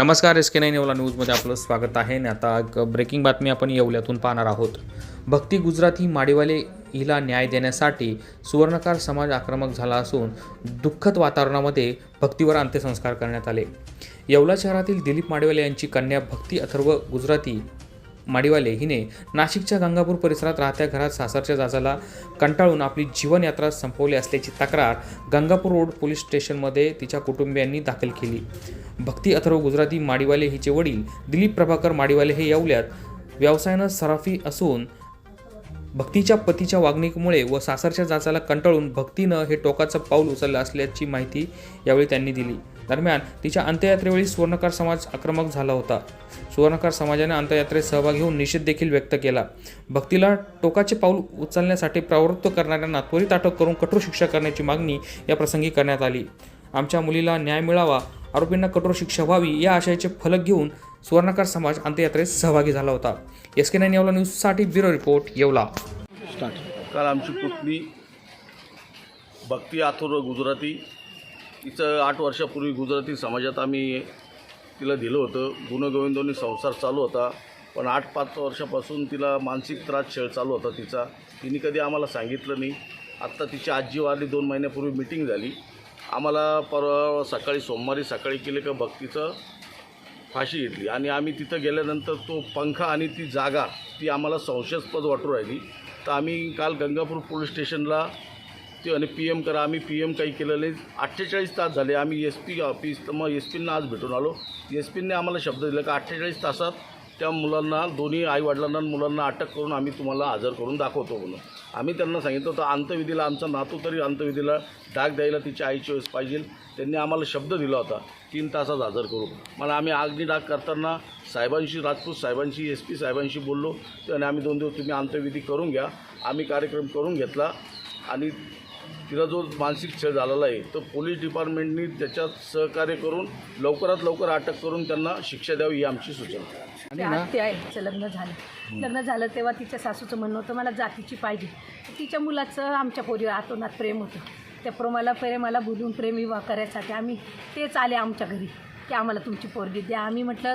नमस्कार S K nine Yeola न्यूजमध्ये आपलं स्वागत आहे. आणि आता एक ब्रेकिंग बातमी आपण येवल्यातून पाहणार आहोत. भक्ती गुजराती माडीवाले हिला न्याय देण्यासाठी सुवर्णकार समाज आक्रमक झाला असून दुःखद वातावरणामध्ये भक्तीवर अंत्यसंस्कार करण्यात आले. येवला शहरातील दिलीप माडीवाले यांची कन्या भक्ती अथर्व गुजराती माडीवाले हिने नाशिकच्या गंगापूर परिसरात राहत्या घरात सासरच्या जाचाला कंटाळून आपली जीवनयात्रा संपवली असल्याची तक्रार गंगापूर रोड पोलीस स्टेशनमध्ये तिच्या कुटुंबियांनी दाखल केली. भक्ती अथर्व गुजराती माडीवाले हिचे वडील दिलीप प्रभाकर माडीवाले हे येवल्यात. व्यवसायानं सराफी असून भक्तीच्या पतीच्या वागणुकीमुळे व सासरच्या जाचाला कंटाळून भक्तीनं हे टोकाचं पाऊल उचललं असल्याची माहिती यावेळी त्यांनी दिली. दरम्यान तिच्या अंत्ययात्रेवेळी सुवर्णकार समाज आक्रमक झाला होता. सुवर्णकार समाजाने अंत्ययात्रेत सहभाग घेऊन निषेध देखील व्यक्त केला. भक्तीला टोकाचे पाऊल उचलण्यासाठी प्रवृत्त करणाऱ्यांना त्वरित अटक करून कठोर शिक्षा करण्याची मागणी या प्रसंगी करण्यात आली. आमच्या मुलीला न्याय मिळावा आरोपींना कठोर शिक्षा व्हावी या आशयाचे फलक घेऊन सुवर्णकार समाज अंत्ययात्रेत सहभागी झाला होता. एस के नाईन येवला न्यूजसाठी ब्युरो रिपोर्ट येवला. काल आमची पुतणी भक्ती आथुर गुजराती. तिचं आठ वर्षापूर्वी गुजराती समाजात आम्ही तिला दिलं होतं. गुणगोविंदोनी संसार चालू होता पण आठ पाच वर्षापासून तिला मानसिक त्रास छळ चालू होता तिचा. तिने कधी आम्हाला सांगितलं नाही. आत्ता तिची आजी वारली दोन महिन्यापूर्वी मिटिंग झाली. आम्हाला परवा सकाळी सोमवारी सकाळी केले का भक्तीचं फाशी घेतली. आणि आम्ही तिथं गेल्यानंतर तो पंखा आणि ती जागा ती आम्हाला संशयास्पद वाटू राहिली. तर आम्ही काल गंगापूर पोलीस स्टेशनला ते आणि पी एम करा आम्ही पी एम काही केलं नाही. अठ्ठेचाळीस तास झाले. आम्ही एस पी ऑफिस तर मग एस पींना आज भेटून आलो. एस पींनी आम्हाला शब्द दिला का अठ्ठेचाळीस तासात त्या मुलांना दोन्ही आईवडिलांना मुलांना अटक करून आम्ही तुम्हाला हजर करून दाखवतो म्हणून. आम्ही त्यांना सांगितलं होतं अंतविधीला आमचा नातू तरी अंतविधीला डाग द्यायला तिच्या आईची वेळेस पाहिजे. त्यांनी आम्हाला शब्द दिला होता तीन तासात हजर करू. मला आम्ही आग्नी डाग करताना साहेबांशी राजपूत साहेबांशी एस पी साहेबांशी बोललो आणि आम्ही दोन दिवस तुम्ही अंतविधी करून घ्या. आम्ही कार्यक्रम करून घेतला आणि तिला जो मानसिक छळ झालेला आहे तर पोलीस डिपार्टमेंटनी त्याच्यात सहकार्य करून लवकरात लवकर अटक करून त्यांना शिक्षा द्यावी ही आमची सूचना. ते आत्या आहे तिचं लग्न झालं. लग्न झालं तेव्हा तिच्या सासूचं म्हणणं होतं मला जातीची पाहिजे. तिच्या मुलाचं आमच्या पोरीवर आतोनात प्रेम होतं. त्या प्रेमाला प्रेमाला बोलून प्रेम विवाह करायसाठी आम्ही तेच आले आमच्या घरी की आम्हाला तुमची पोरगी द्या. आम्ही म्हटलं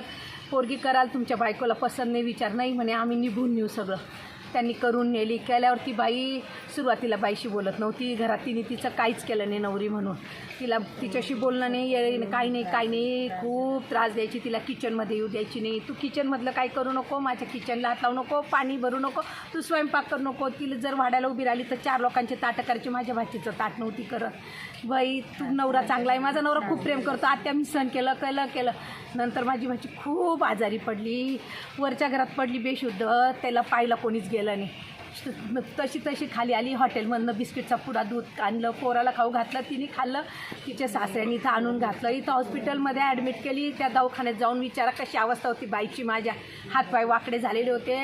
पोरगी कराल तुमच्या बायकोला पसंत नाही विचार नाही म्हणे आम्ही निभून नेऊ सगळं. त्यांनी करून नेली. केल्यावर ती बाई सुरुवातीला बाईशी बोलत नव्हती. घरात तिने तिचं काहीच केलं नाही नवरी म्हणून. तिला तिच्याशी बोलणं नाही ये काही नाही काही नाही. खूप त्रास द्यायची तिला किचनमध्ये येऊ द्यायची नाही. तू किचनमधलं काय करू नको माझ्या किचनला हात लावू नको पाणी भरू नको तू स्वयंपाक करू नको. तिला जर वाढायला उभी राहिली तर चार लोकांचे ताटं करायची. माझ्या भाचीचं ताट नव्हती करत. बाई तू नवरा चांगला आहे. माझा नवरा खूप प्रेम करतो. आत्या मी सहन केलं केलं केलं. नंतर माझी भाची खूप आजारी पडली. वरच्या घरात पडली बेशुद्ध. त्याला पाहिलं कोणीच गेलं नाही तशी तशी खाली आली. हॉटेलमधनं बिस्किटचा पुडा दूध आणलं पोराला खाऊ घातलं तिने खाल्लं तिच्या सासऱ्याने इथं आणून घातलं. इथं हॉस्पिटलमध्ये ॲडमिट केली. त्या दवाखान्यात जाऊन विचारा कशी अवस्था होती बाईची. माझ्या हातपाय वाकडे झालेले होते.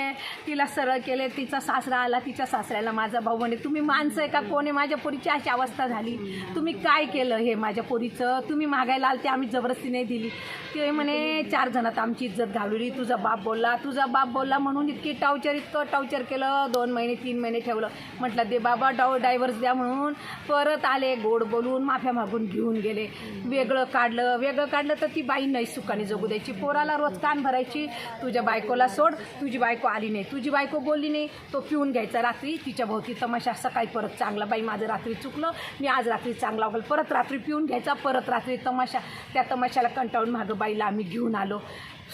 तिला सरळ केले. तिचा सासरा आला. तिच्या सासऱ्याला माझा भाऊ म्हणे तुम्ही माणसं आहे का? कोणी माझ्या पोरीची अशी अवस्था झाली. तुम्ही काय केलं हे माझ्या पोरीचं? तुम्ही मागायला आलते आम्ही जबरदस्ती नाही दिली. ते म्हणे चार जणात आमची इज्जत घालवली. तुझा बाप बोलला. तुझा बाप बोलला म्हणून इतकी टावचर इतकं टावचर केलं. दोन महिने महिने तीन महिने ठेवलं. म्हटलं दे बाबा डाव डायव्हर्स द्या म्हणून. परत आले गोड बोलून माफ्या मागून घेऊन गेले. वेगळं काढलं. वेगळं काढलं तर ती बाई नाही सुखाने जगू द्यायची. पोराला रोज कान भरायची. तुझ्या बायकोला सोड. तुझी बायको आली नाही. तुझी बायको बोलली नाही. तो पिऊन घ्यायचा रात्री. तिच्या भोवती तमाशा. सकाळी परत चांगला बाई माझं रात्री चुकलं. मी आज रात्री चांगला वागल परत रात्री पिऊन घ्यायचा. परत रात्री तमाशा. त्या तमाशाला कंटाळून मागं बाईला आम्ही घेऊन आलो.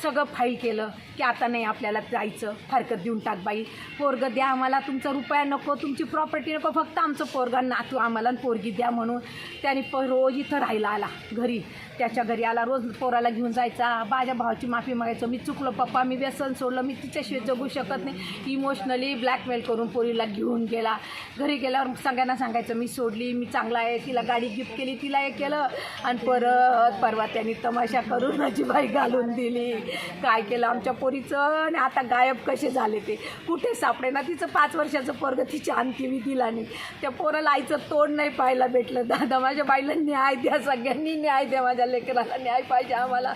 सगळं फाईल केलं की आता नाही आपल्याला जायचं. फारकत देऊन टाक बाई. पोरगं द्या आम्हाला तुमचा रुपया नको तुमची प्रॉपर्टी नको फक्त आमचं पोरगा नातू आम्हाला आणि पोरगी द्या म्हणून. त्याने प रोज इथं राहायला आला घरी. त्याच्या घरी आला रोज पोराला घेऊन जायचा. माझ्या भावाची माफी मागायचं. मी चुकलो पप्पा मी व्यसन सोडलं. मी तिच्याशिवाय जगू शकत नाही. इमोशनली ब्लॅकमेल करून पोरीला घेऊन गेला. घरी गेल्यावर सगळ्यांना सांगायचं मी सोडली मी चांगला आहे. तिला गाडी गिफ्ट केली तिला हे केलं. आणि परत परवा त्यांनी तमाशा करून माझी बाई घालून दिली. काय केलं आमच्या पोरीचं आणि आता गायब कसे झाले ते? कुठे सापडे ना तिचं पाच वर्षाचं पोरग तिच्या दिला नाही. त्या पोराला आईचं तोंड नाही पाहायला भेटलं. दादा माझ्या बाईला न्याय द्या सगळ्यांनी न्याय द्या. माझ्या लेकराला न्याय पाहिजे आम्हाला.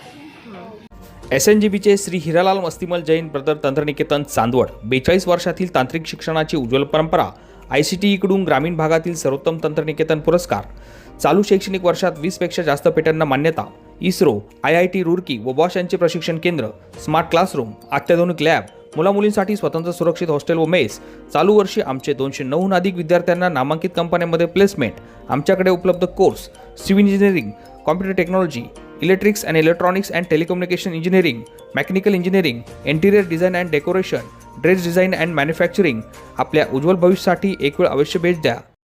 एस एन जी बीचे श्री हिरालाल मस्तिमल जैन ब्रदर तंत्रनिकेतन चांदवड. बेचाळीस वर्षातील तांत्रिक शिक्षणाची उज्ज्वल परंपरा आय सी टी ईकडून ग्रामीण भागातील सर्वोत्तम तंत्रनिकेतन पुरस्कार. चालू शैक्षणिक वर्षात वीसपेक्षा जास्त पेटंटना मान्यता. ISRO I I T Roorkee व बॉश यांचे प्रशिक्षण केंद्र स्मार्ट क्लासरूम अत्याधुनिक लॅब मुलामुलींसाठी स्वतंत्र सुरक्षित हॉस्टेल व मेस चालू वर्षी आमचे दोनशे नऊहून अधिक विद्यार्थ्यांना नामांकित कंपन्यांमध्ये प्लेसमेंट आमच्याकडे उपलब्ध course civil engineering computer technology electrics and electronics and telecommunication engineering mechanical engineering interior design and decoration dress design and manufacturing. आपल्या उज्ज्वल भविष्यासाठी एक वेळ अवश्य भेट द्या.